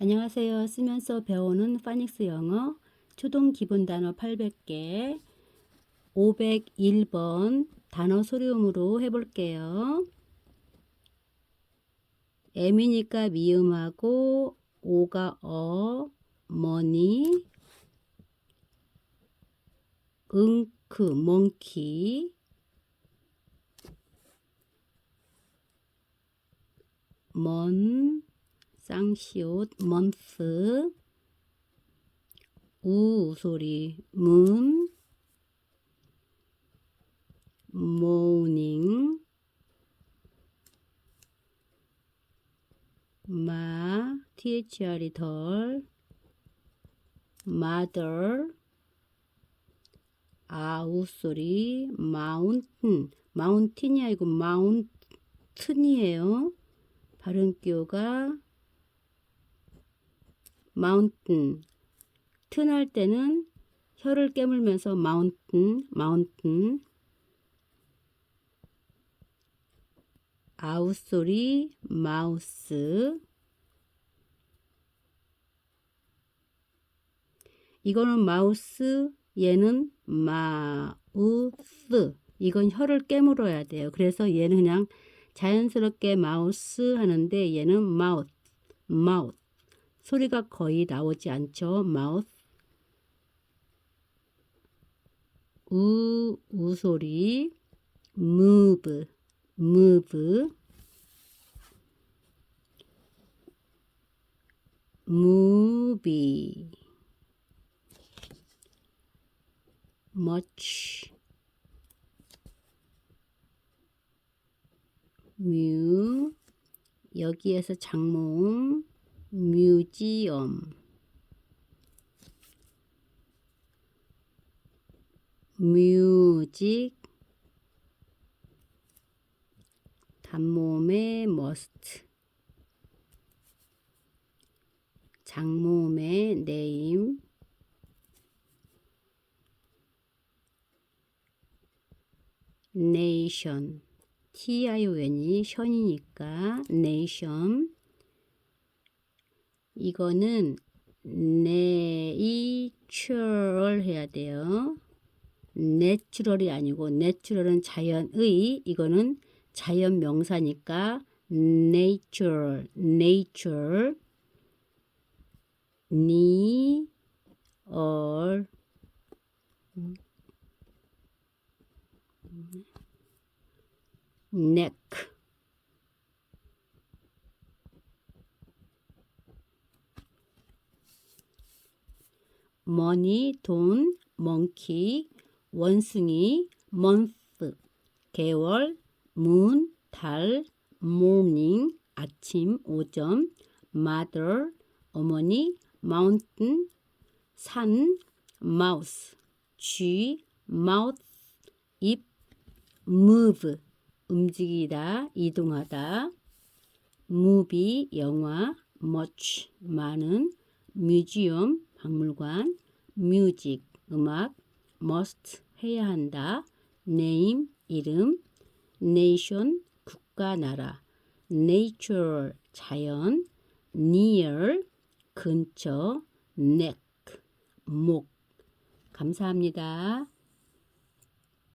안녕하세요. 쓰면서 배우는 파닉스 영어. 초등 기본 단어 800개. 501번 단어 소리음으로 해볼게요. M이니까 미음하고 오가 어, 머니, 응크, 멍키, 먼, 쌍시옷, month, 우 소리, moon, morning, 마, thr이 덜, mother, 아우 소리, mountain, mountain이 아니고 mountain이에요. 발음 기호가 mountain. 튼 할 때는 혀를 깨물면서 mountain, mountain. 아우 소리, mouse. 이거는 마우스, 얘는 마우스. 이건 혀를 깨물어야 돼요. 그래서 얘는 그냥 자연스럽게 마우스 하는데 얘는 mouth, mouth. 소리가 거의 나오지 않죠. mouth. 우, 우 소리. move, move. movie. much. 뮤 여기에서 장모음 뮤지엄 뮤직 단모음의 must 장모음의 name nation T-I-O-N이 션이니까 nation 이 거는 natural 해야 돼요. natural이 아니고 natural은 자연의 이거는 자연 명사니까 natural nature ni or neck money 돈 monkey 원숭이 month 개월 moon 달 morning 아침 오전 mother 어머니 mountain 산 mouse 쥐 mouth 입 move 움직이다 이동하다 movie 영화 much 많은 museum 박물관 music 음악 must 해야 한다 name 이름 nation 국가 나라 nature 자연 near 근처 neck 목 감사합니다.